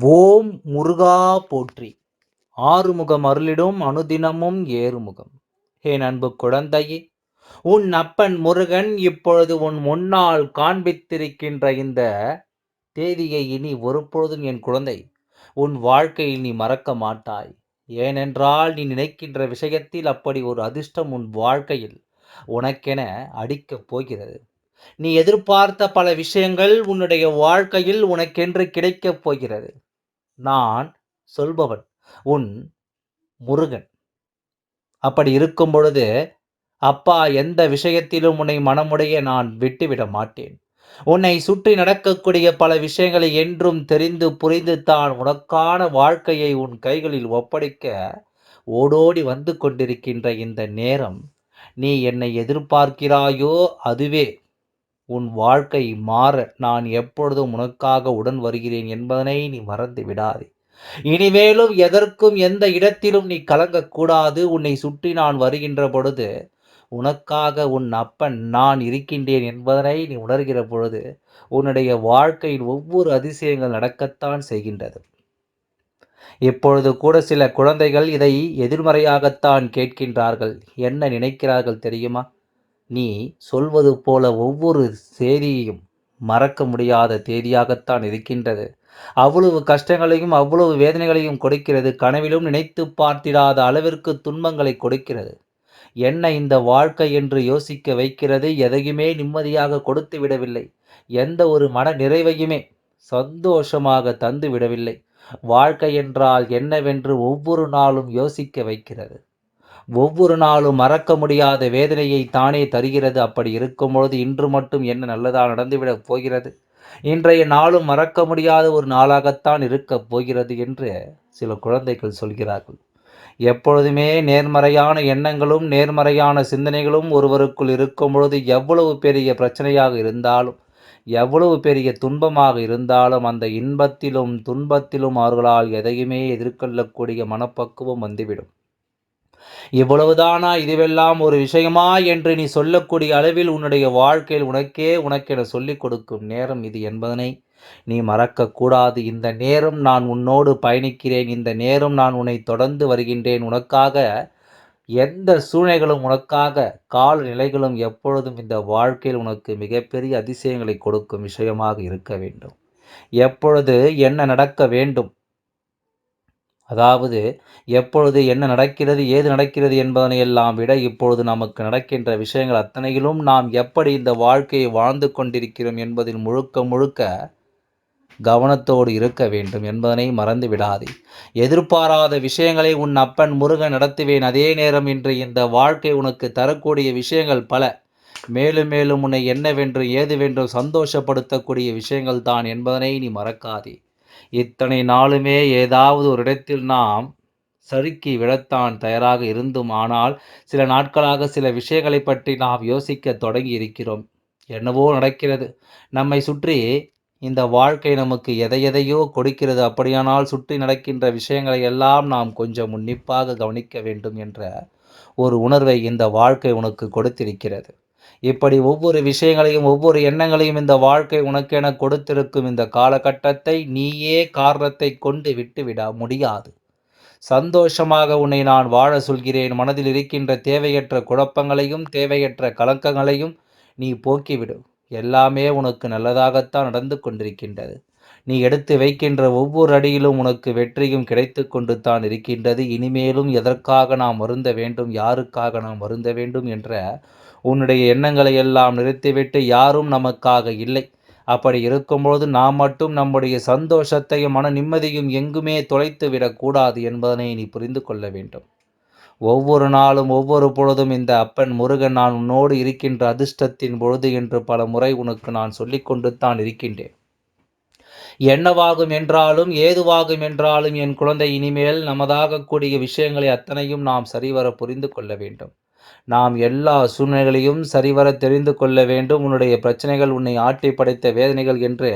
ஓம் முருகா போற்றி. ஆறுமுகம் அருளிடும் அனுதினமும் ஏறுமுகம். ஹே அன்பு குழந்தையே உன் அப்பன் முருகன் இப்பொழுது உன் முன்னால் காண்பித்திருக்கின்ற இந்த தேதியை இனி ஒருபொழுதும் என் குழந்தை உன் வாழ்க்கையில் நீ மறக்க மாட்டாய். ஏனென்றால் நீ நினைக்கின்ற விஷயத்தில் அப்படி ஒரு அதிர்ஷ்டம் உன் வாழ்க்கையில் உனக்கென அடிக்கப் போகிறது. நீ எதிர்பார்த்த பல விஷயங்கள் உன்னுடைய வாழ்க்கையில் உனக்கென்று கிடைக்கப் போகிறது. நான் சொல்பவன் உன் முருகன். அப்படி இருக்கும் பொழுது அப்பா எந்த விஷயத்திலும் உன்னை மனமுடைய நான் விட்டுவிட மாட்டேன். உன்னை சுற்றி நடக்கக்கூடிய பல விஷயங்களை என்றும் தெரிந்து புரிந்து தான் உனக்கான வாழ்க்கையை உன் கைகளில் ஒப்படைக்க ஓடோடி வந்து கொண்டிருக்கின்ற இந்த நேரம் நீ என்னை எதிர்பார்க்கிறாயோ அதுவே. உன் வாழ்க்கை மாற நான் எப்பொழுதும் உனக்காக உடன் வருகிறேன் என்பதனை நீ மறந்து விடாதே. இனிமேலும் எதற்கும் எந்த இடத்திலும் நீ கலங்கக்கூடாது. உன்னை சுற்றி நான் வருகின்ற பொழுது உனக்காக உன் அப்பன் நான் இருக்கின்றேன் என்பதனை நீ உணர்கிற பொழுது உன்னுடைய வாழ்க்கையில் ஒவ்வொரு அதிசயங்கள் நடக்கத்தான் செய்கின்றது. இப்பொழுது கூட சில குழந்தைகள் இதை எதிர்மறையாகத்தான் கேட்கின்றார்கள். என்ன நினைக்கிறார்கள் தெரியுமா? நீ சொல்வது போல ஒவ்வொரு செய்தியையும் மறக்க முடியாத தேதியாகத்தான் இருக்கின்றது. அவ்வளவு கஷ்டங்களையும் அவ்வளவு வேதனைகளையும் கொடுக்கிறது கனவிலும் நினைத்து பார்த்திடாத அளவிற்கு துன்பங்களை கொடுக்கிறது. என்ன இந்த வாழ்க்கை என்று யோசிக்க வைக்கிறது எதையுமே நிம்மதியாக கொடுத்து விடவில்லை. எந்த ஒரு மன நிறைவையுமே சந்தோஷமாக தந்து விடவில்லை. வாழ்க்கை என்றால் என்னவென்று ஒவ்வொரு நாளும் யோசிக்க வைக்கிறது. ஒவ்வொரு நாளும் மறக்க முடியாத வேதனையை தானே தருகிறது. அப்படி இருக்கும் பொழுது இன்று மட்டும் என்ன நல்லதாக நடந்துவிடப் போகிறது? இன்றைய நாளும் மறக்க முடியாத ஒரு நாளாகத்தான் இருக்கப் போகிறது என்று சில குழந்தைகள் சொல்கிறார்கள். எப்பொழுதுமே நேர்மறையான எண்ணங்களும் நேர்மறையான சிந்தனைகளும் ஒருவருக்குள் இருக்கும் பொழுது எவ்வளவு பெரிய பிரச்சனையாக இருந்தாலும் எவ்வளவு பெரிய துன்பமாக இருந்தாலும் அந்த இன்பத்திலும் துன்பத்திலும் அவர்களால் எதையுமே எதிர்கொள்ளக்கூடிய மனப்பக்குவம் வந்துவிடும். இவ்வளவுதானா இதுவெல்லாம் ஒரு விஷயமா என்று நீ சொல்லக்கூடிய அளவில் உன்னுடைய வாழ்க்கையில் உனக்கே உனக்கென சொல்லிக் கொடுக்கும் நேரம் இது என்பதனை நீ மறக்கக்கூடாது. இந்த நேரம் நான் உன்னோடு பயணிக்கிறேன். இந்த நேரம் நான் உன்னை தொடர்ந்து வருகின்றேன். உனக்காக எந்த சூழ்நிலைகளும் உனக்காக கால நிலைகளும் எப்பொழுதும் இந்த வாழ்க்கையில் உனக்கு மிகப்பெரிய அதிசயங்களை கொடுக்கும் விஷயமாக இருக்க வேண்டும். எப்பொழுது என்ன நடக்க வேண்டும்? அதாவது எப்பொழுது என்ன நடக்கிறது ஏது நடக்கிறது என்பதனை எல்லாம் விட இப்பொழுது நமக்கு நடக்கின்ற விஷயங்கள் அத்தனையிலும் நாம் எப்படி இந்த வாழ்க்கையை வாழ்ந்து கொண்டிருக்கிறோம் என்பதில் முழுக்க முழுக்க கவனத்தோடு இருக்க வேண்டும் என்பதனை மறந்து விடாதே. எதிர்பாராத விஷயங்களை உன் அப்பன் முருகன் நடத்துவேன் அதே நேரம் இன்று இந்த வாழ்க்கை உனக்கு தரக்கூடிய விஷயங்கள் பல. மேலும் மேலும் உன்னை என்னவென்று ஏதுவென்று சந்தோஷப்படுத்தக்கூடிய விஷயங்கள் தான் என்பதனை நீ மறக்காதே. இத்தனை நாளுமே ஏதாவது ஒரு இடத்தில் நாம் சறுக்கி விழத்தான் தயாராக இருந்தும் ஆனால் சில நாட்களாக சில விஷயங்களை பற்றி நாம் யோசிக்க தொடங்கி இருக்கிறோம் என்னவோ நடக்கிறது. நம்மை சுற்றி இந்த வாழ்க்கை நமக்கு எதை எதையோ கொடுக்கிறது. அப்படியானால் சுற்றி நடக்கின்ற விஷயங்களை எல்லாம் நாம் கொஞ்சம் உன்னிப்பாக கவனிக்க வேண்டும் என்ற ஒரு உணர்வை இந்த வாழ்க்கை உனக்கு கொடுத்திருக்கிறது. இப்படி ஒவ்வொரு விஷயங்களையும் ஒவ்வொரு எண்ணங்களையும் இந்த வாழ்க்கை உனக்கென கொடுத்திருக்கும் இந்த காலகட்டத்தை நீயே காரணத்தை கொண்டு விட்டுவிட முடியாது. சந்தோஷமாக உன்னை நான் வாழ சொல்கிறேன். மனதில் இருக்கின்ற தேவையற்ற குழப்பங்களையும் தேவையற்ற கலக்கங்களையும் நீ போக்கிவிடு. எல்லாமே உனக்கு நல்லதாகத்தான் நடந்து கொண்டிருக்கின்றது. நீ எடுத்து வைக்கின்ற ஒவ்வொரு அடியிலும் உனக்கு வெற்றியும் கிடைத்து கொண்டு தான் இருக்கின்றது. இனிமேலும் எதற்காக நாம் வருந்த வேண்டும்? யாருக்காக நாம் வருந்த வேண்டும்? என்ற உன்னுடைய எண்ணங்களை எல்லாம் நிறுத்திவிட்டு யாரும் நமக்காக இல்லை. அப்படி இருக்கும்பொழுது நாம் மட்டும் நம்முடைய சந்தோஷத்தையும் மன நிம்மதியும் எங்குமே தொலைத்து விடக்கூடாது என்பதனை நீ புரிந்து கொள்ள வேண்டும். ஒவ்வொரு நாளும் ஒவ்வொரு பொழுதும் இந்த அப்பன் முருகன் நான் உன்னோடு இருக்கின்ற அதிர்ஷ்டத்தின் பொழுது என்று பல முறை உனக்கு நான் சொல்லிக்கொண்டு தான் இருக்கின்றேன். என்னவாகும் என்றாலும் ஏதுவாகும் என்றாலும் என் குழந்தை இனிமேல் நமதாகக்கூடிய விஷயங்களை அத்தனையும் நாம் சரிவர புரிந்து கொள்ள வேண்டும். நாம் எல்லா சூழ்நிலைகளையும் சரிவர தெரிந்து கொள்ள வேண்டும். உன்னுடைய பிரச்சனைகள் உன்னை ஆட்டி படைத்த வேதனைகள் என்று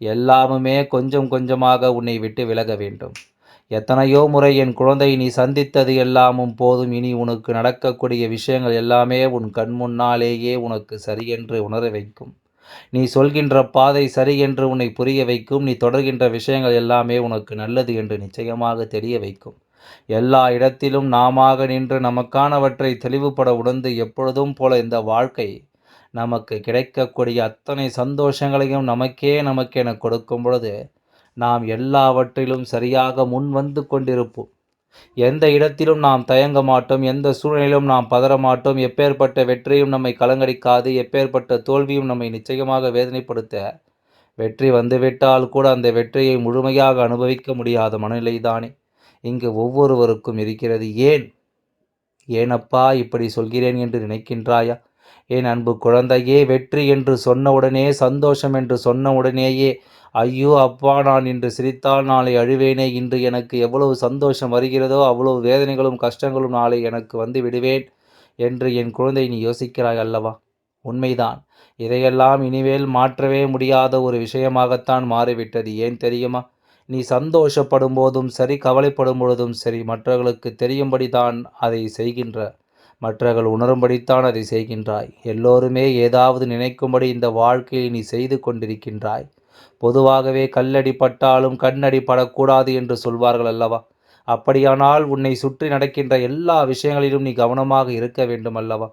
எல்லாமுமே கொஞ்சம் கொஞ்சமாக உன்னை விட்டு விலக வேண்டும். எத்தனையோ முறை என் குழந்தை நீ சந்தித்தது எல்லாமும் போதும். இனி உனக்கு நடக்கக்கூடிய விஷயங்கள் எல்லாமே உன் கண் முன்னாலேயே உனக்கு சரியென்று உணர வைக்கும். நீ சொல்கின்ற பாதை சரி என்று உன்னை புரிய வைக்கும். நீ தொடர்கின்ற விஷயங்கள் எல்லாமே உனக்கு நல்லது என்று நிச்சயமாக தெரிய வைக்கும். எல்லா இடத்திலும் நாமாக நின்று நமக்கானவற்றை தெளிவுபட உணர்ந்து எப்பொழுதும் போல இந்த வாழ்க்கை நமக்கு கிடைக்கக்கூடிய அத்தனை சந்தோஷங்களையும் நமக்கே நமக்கென கொடுக்கும் பொழுது நாம் எல்லாவற்றிலும் சரியாக முன் வந்து கொண்டிருப்போம். எந்த இடத்திலும் நாம் தயங்க மாட்டோம் எந்த சூழ்நிலையிலும் நாம் பதற மாட்டோம். எப்பேற்பட்ட வெற்றியும் நம்மை கலங்கடிக்காது எப்பேற்பட்ட தோல்வியும் நம்மை நிச்சயமாக வேதனைப்படுத்த வெற்றி வந்துவிட்டால் கூட அந்த வெற்றியை முழுமையாக அனுபவிக்க முடியாத மனநிலைதானே. இங்கு ஒவ்வொருவருக்கும் இருக்கிறது. ஏன்? ஏனப்பா இப்படி சொல்கிறேன் என்று நினைக்கின்றாயா? என் அன்பு குழந்தையே வெற்றி என்று சொன்னவுடனே சந்தோஷம் என்று சொன்னவுடனேயே ஐயோ அப்பா நான் இன்று சிரித்தால் நாளை அழுவேனே இன்று எனக்கு எவ்வளவு சந்தோஷம் வருகிறதோ அவ்வளவு வேதனைகளும் கஷ்டங்களும் நாளை எனக்கு வந்து விடுவேன் என்று என் குழந்தை நீ யோசிக்கிறாய் அல்லவா? உண்மைதான். இதையெல்லாம் இனிமேல் மாற்றவே முடியாத ஒரு விஷயமாகத்தான் மாறிவிட்டது. ஏன் தெரியுமா? நீ சந்தோஷப்படும் போதும் சரி கவலைப்படும் பொழுதும் சரி மற்றவர்களுக்கு தெரியும்படி தான் அதை செய்கின்ற மற்றவர்கள் உணரும்படித்தான் அதை செய்கின்றாய். எல்லோருமே ஏதாவது நினைக்கும்படி இந்த வாழ்க்கையை நீ செய்து கொண்டிருக்கின்றாய். பொதுவாகவே கல்லடி பட்டாலும் கண்ணடி படக்கூடாது என்று சொல்வார்கள் அல்லவா? அப்படியானால் உன்னை சுற்றி நடக்கின்ற எல்லா விஷயங்களிலும் நீ கவனமாக இருக்க வேண்டும் அல்லவா?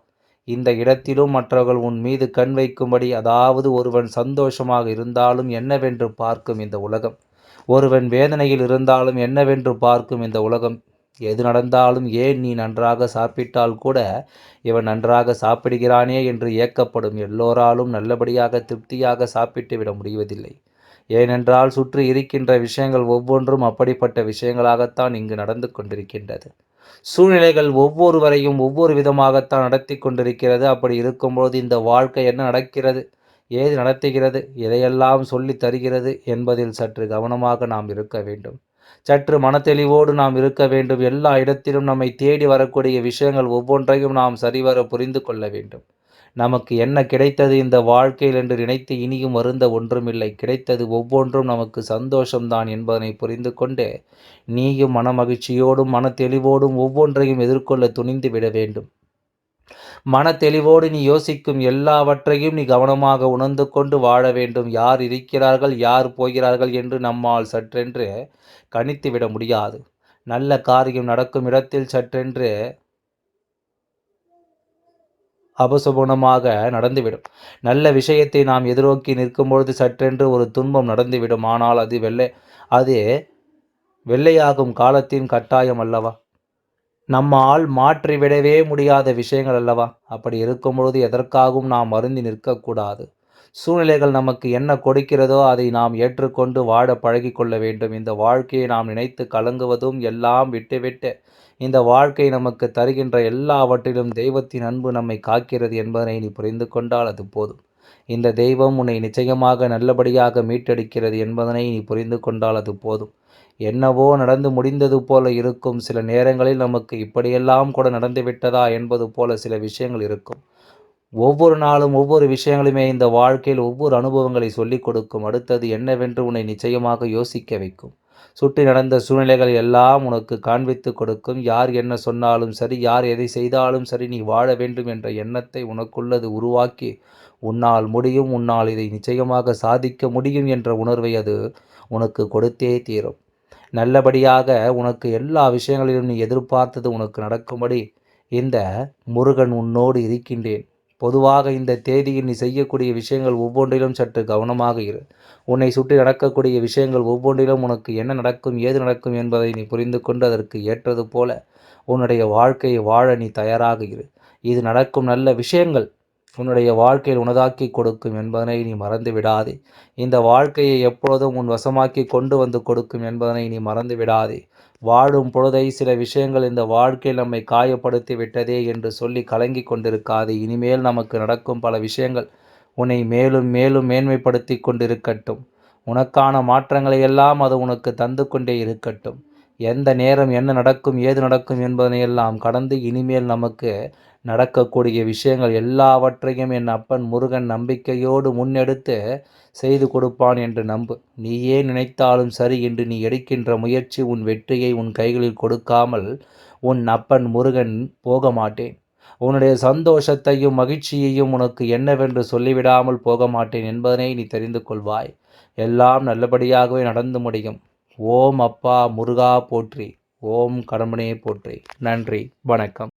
இந்த இடத்திலும் மற்றவர்கள் உன் மீது கண் வைக்கும்படி அதாவது ஒருவன் சந்தோஷமாக இருந்தாலும் என்னவென்று பார்க்கும் இந்த உலகம்? ஒருவன் வேதனையில் இருந்தாலும் என்னவென்று பார்க்கும் இந்த உலகம்? எது நடந்தாலும் ஏன் நீ நன்றாக சாப்பிட்டால் கூட இவன் நன்றாக சாப்பிடுகிறானே என்று ஏக்கப்படும் எல்லோராலும் நல்லபடியாக திருப்தியாக சாப்பிட்டு விட முடிவதில்லை. ஏனென்றால் சுற்றி இருக்கின்ற விஷயங்கள் ஒவ்வொன்றும் அப்படிப்பட்ட விஷயங்களாகத்தான் இங்கு நடந்து கொண்டிருக்கின்றது. சூழ்நிலைகள் ஒவ்வொருவரையும் ஒவ்வொரு விதமாகத்தான் நடத்தி கொண்டிருக்கிறது. அப்படி இருக்கும்போது இந்த வாழ்க்கை என்ன நடக்கிறது? ஏது நடத்துகிறது எதையெல்லாம் சொல்லி தருகிறது என்பதில் சற்று கவனமாக நாம் இருக்க வேண்டும். சற்று மனத்தெளிவோடு நாம் இருக்க வேண்டும். எல்லா இடத்திலும் நம்மை தேடி வரக்கூடிய விஷயங்கள் ஒவ்வொன்றையும் நாம் சரிவர புரிந்து கொள்ள வேண்டும். நமக்கு என்ன கிடைத்தது இந்த வாழ்க்கையில் என்று நினைத்து இனியும் வருந்த ஒன்றுமில்லை. கிடைத்தது ஒவ்வொன்றும் நமக்கு சந்தோஷம்தான் என்பதனை புரிந்து கொண்டு நீயும் மனமகிழ்ச்சியோடும் மன தெளிவோடும் ஒவ்வொன்றையும் எதிர்கொள்ள துணிந்து விட வேண்டும். மன தெளிவோடு நீ யோசிக்கும் எல்லாவற்றையும் நீ கவனமாக உணர்ந்து கொண்டு வாழ வேண்டும். யார் இருக்கிறார்கள் யார் போகிறார்கள் என்று நம்மால் சற்றென்று கணித்துவிட முடியாது. நல்ல காரியம் நடக்கும் இடத்தில் சற்றென்று அபசுகுணமாக நடந்துவிடும். நல்ல விஷயத்தை நாம் எதிர்நோக்கி நிற்கும்பொழுது சற்றென்று ஒரு துன்பம் நடந்துவிடும். ஆனால் அது வெள்ளை அது வெள்ளையாகும் காலத்தின் கட்டாயம் அல்லவா? நம்மால் மாற்றிவிடவே முடியாத விஷயங்கள் அல்லவா? அப்படி இருக்கும் பொழுது எதற்காகவும் நாம் வருந்தி நிற்கக்கூடாது. சூழ்நிலைகள் நமக்கு என்ன கொடுக்கிறதோ அதை நாம் ஏற்றுக்கொண்டு வாழ பழகி கொள்ள வேண்டும். இந்த வாழ்க்கையை நாம் நினைத்து கலங்குவதும் எல்லாம் விட்டுவிட்டு இந்த வாழ்க்கை நமக்கு தருகின்ற எல்லாவற்றிலும் தெய்வத்தின் அன்பு நம்மை காக்கிறது என்பதனை நீ புரிந்து கொண்டால் அது போதும். இந்த தெய்வம் உன்னை நிச்சயமாக நல்லபடியாக மீட்டெடுக்கிறது என்பதனை நீ புரிந்து கொண்டால் அது போதும். என்னவோ நடந்து முடிந்தது போல இருக்கும். சில நேரங்களில் நமக்கு இப்படியெல்லாம் கூட நடந்து விட்டதா என்பது போல சில விஷயங்கள் இருக்கும். ஒவ்வொரு நாளும் ஒவ்வொரு விஷயங்களுமே இந்த வாழ்க்கையில் ஒவ்வொரு அனுபவங்களை சொல்லிக் கொடுக்கும். அடுத்தது என்னவென்று உன்னை நிச்சயமாக யோசிக்க வைக்கும். சுற்றி நடந்த சூழ்நிலைகள் எல்லாம் உனக்கு காண்பித்து கொடுக்கும். யார் என்ன சொன்னாலும் சரி யார் எதை செய்தாலும் சரி நீ வாழ வேண்டும் என்ற எண்ணத்தை உனக்குள்ளது உருவாக்கி உன்னால் முடியும் உன்னால் இதை நிச்சயமாக சாதிக்க முடியும் என்ற உணர்வை அது உனக்கு கொடுத்தே தீரும். நல்லபடியாக உனக்கு எல்லா விஷயங்களிலும் நீ எதிர்பார்த்தது உனக்கு நடக்கும்படி இந்த முருகன் உன்னோடு இருக்கின்றேன். பொதுவாக இந்த தேதியில் நீ செய்யக்கூடிய விஷயங்கள் ஒவ்வொன்றிலும் சற்று கவனமாக இரு. உன்னை சுற்றி நடக்கக்கூடிய விஷயங்கள் ஒவ்வொன்றிலும் உனக்கு என்ன நடக்கும் ஏது நடக்கும் என்பதை நீ புரிந்து கொண்டு அதற்கு ஏற்றது போல உன்னுடைய வாழ்க்கையை வாழ நீ தயாராக இரு. இது நடக்கும் நல்ல விஷயங்கள். உன்னுடைய வாழ்க்கையில் உனதாக்கி கொடுக்கும் என்பதனை நீ மறந்து விடாதே இந்த வாழ்க்கையை எப்பொழுதும் உன் வசமாக்கி கொண்டு வந்து கொடுக்கும் என்பதனை நீ மறந்து விடாதே வாழும் பொழுதை சில விஷயங்கள் இந்த வாழ்க்கையில் நம்மை காயப்படுத்தி விட்டதே என்று சொல்லி கலங்கி கொண்டிருக்காது. இனிமேல் நமக்கு நடக்கும் பல விஷயங்கள் உன்னை மேலும் மேலும் மேன்மைப்படுத்தி கொண்டிருக்கட்டும். உனக்கான மாற்றங்களை எல்லாம் அது உனக்கு தந்து கொண்டே இருக்கட்டும். எந்த நேரம் என்ன நடக்கும் ஏது நடக்கும் என்பதனையெல்லாம் கடந்து இனிமேல் நமக்கு நடக்கக்கூடிய விஷயங்கள் எல்லாவற்றையும் என் அப்பன் முருகன் நம்பிக்கையோடு முன்னெடுத்து செய்து கொடுப்பான் என்று நம்பு. நீயே நினைத்தாலும் சரி என்று நீ எடுக்கின்ற முயற்சி உன் வெற்றியை உன் கைகளில் கொடுக்காமல் உன் அப்பன் முருகன் போக மாட்டேன் உன்னுடைய சந்தோஷத்தையும் மகிழ்ச்சியையும் உனக்கு என்னவென்று சொல்லிவிடாமல் போக மாட்டேன் என்பதனை நீ தெரிந்து கொள்வாய். எல்லாம் நல்லபடியாகவே நடந்து முடியும். ஓம் அப்பா முருகா போற்றி. ஓம் கடம்பனே போற்றி. நன்றி. வணக்கம்.